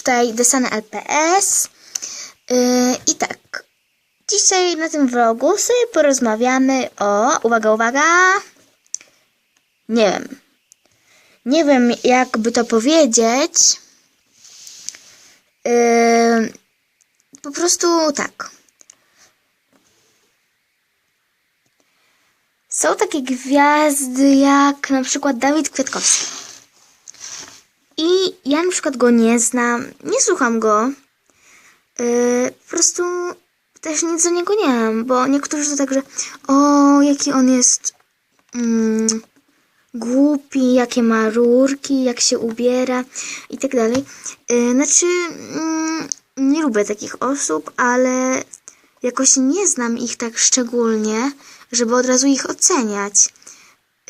tutaj Desany LPS yy, i tak, dzisiaj na tym vlogu sobie porozmawiamy o, uwaga, uwaga, nie wiem, nie wiem jakby to powiedzieć, yy, po prostu tak. Są takie gwiazdy jak na przykład Dawid Kwiatkowski. I ja na przykład go nie znam, nie słucham go. Yy, po prostu też nic do niego nie mam, bo niektórzy to tak, że o, jaki on jest mm, głupi, jakie ma rurki, jak się ubiera i tak dalej. Yy, znaczy, mm, nie lubię takich osób, ale jakoś nie znam ich tak szczególnie, żeby od razu ich oceniać.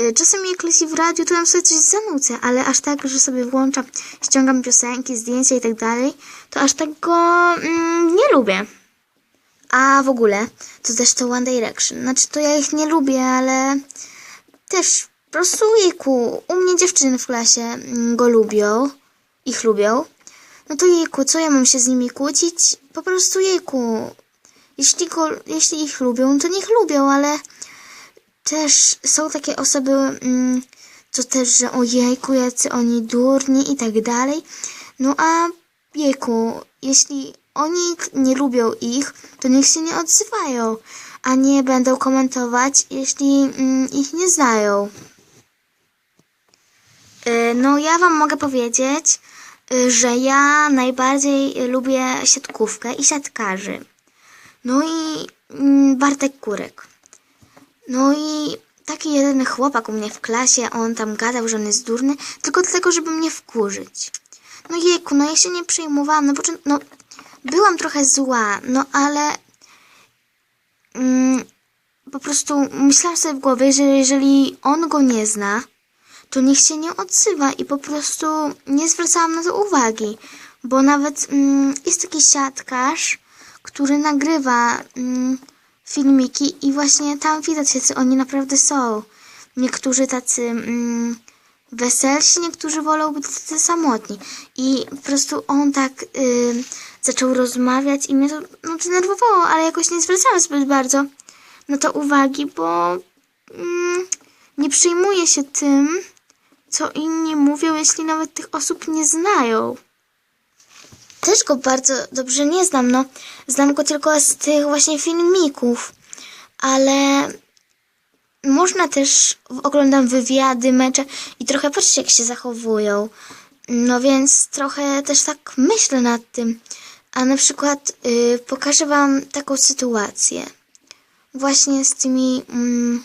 Y, Czasem jak leci w radiu, to tam sobie coś zanucę, ale aż tak, że sobie włączam, ściągam piosenki, zdjęcia i tak dalej, to aż tak go mm, nie lubię. A w ogóle, to też to One Direction. Znaczy, to ja ich nie lubię, ale też po prostu jejku, u mnie dziewczyny w klasie mm, go lubią, ich lubią. No to jejku, co ja mam się z nimi kłócić? Po prostu jejku, jeśli, go, jeśli ich lubią, to niech lubią, ale też są takie osoby, mm, co też, że ojejku, jacy oni durni i tak dalej. No a jejku, jeśli oni nie lubią ich, to niech się nie odzywają, a nie będą komentować, jeśli mm, ich nie znają. Y, No ja wam mogę powiedzieć, y, że ja najbardziej lubię siatkówkę i siatkarzy. No i mm, Bartek Kurek. No i taki jeden chłopak u mnie w klasie, on tam gadał, że on jest durny, tylko dlatego, żeby mnie wkurzyć. No jejku, no ja się nie przejmowałam, no poczę- no byłam trochę zła, no ale mm, po prostu myślałam sobie w głowie, że jeżeli on go nie zna, to niech się nie odzywa i po prostu nie zwracałam na to uwagi, bo nawet mm, jest taki siatkarz, który nagrywa mm, filmiki i właśnie tam widać, jacy oni naprawdę są. Niektórzy tacy mm, weselsi, niektórzy wolą być tacy samotni. I po prostu on tak y, zaczął rozmawiać i mnie to no, denerwowało, ale jakoś nie zwracałam zbyt bardzo na to uwagi, bo mm, nie przejmuję się tym, co inni mówią, jeśli nawet tych osób nie znają. Też go bardzo dobrze nie znam, no. Znam go tylko z tych właśnie filmików, ale można też, oglądam wywiady, mecze i trochę patrzcie, jak się zachowują. No więc trochę też tak myślę nad tym. A na przykład y, pokażę wam taką sytuację. Właśnie z tymi... Mm,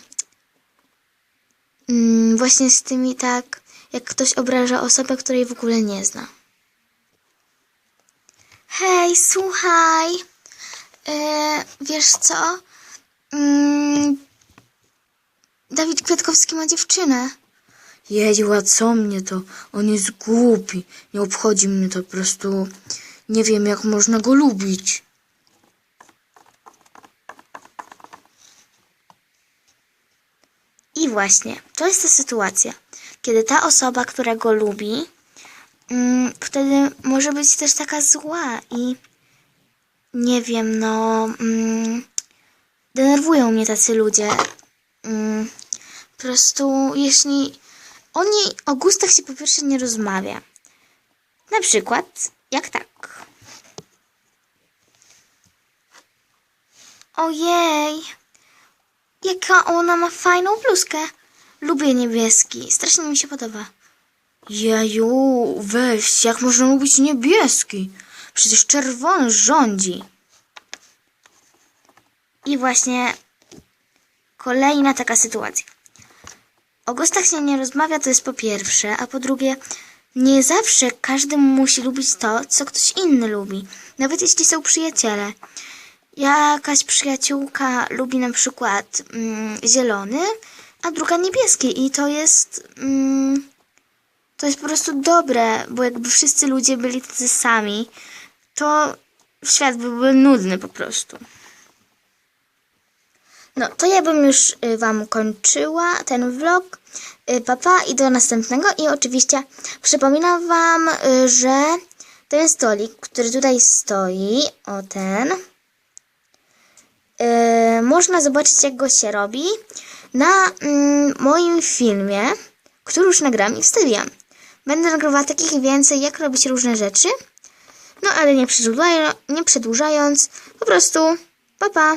mm, właśnie z tymi tak, jak ktoś obraża osobę, której w ogóle nie zna. Hej, słuchaj. E, wiesz co? Mm, Dawid Kwiatkowski ma dziewczynę. Jeju, a co mnie to? On jest głupi. Nie obchodzi mnie to po prostu. Nie wiem, jak można go lubić. I właśnie, to jest ta sytuacja, kiedy ta osoba, która go lubi, mm, wtedy może być też taka zła i nie wiem, no. Mm, denerwują mnie tacy ludzie. Mm, po prostu, jeśli oni o gustach się po pierwsze nie rozmawia. Na przykład, jak tak. Ojej, jaka ona ma fajną bluzkę. Lubię niebieski, strasznie mi się podoba. Jeju, weź, jak można lubić niebieski? Przecież czerwony rządzi. I właśnie kolejna taka sytuacja. O gustach się nie rozmawia, to jest po pierwsze, a po drugie, nie zawsze każdy musi lubić to, co ktoś inny lubi, nawet jeśli są przyjaciele. Jakaś przyjaciółka lubi na przykład mm, zielony, a druga niebieski i to jest mm, to jest po prostu dobre, bo jakby wszyscy ludzie byli tacy sami, to świat byłby nudny po prostu. No, to ja bym już y, Wam kończyła ten vlog. Y, Papa i do następnego. I oczywiście przypominam Wam, y, że jest stolik, który tutaj stoi. O ten. Można zobaczyć, jak go się robi na mm, moim filmie, który już nagram i wstawiam. Będę nagrywała takich więcej, jak robić różne rzeczy. No ale nie przedłużając, nie przedłużając po prostu, pa pa!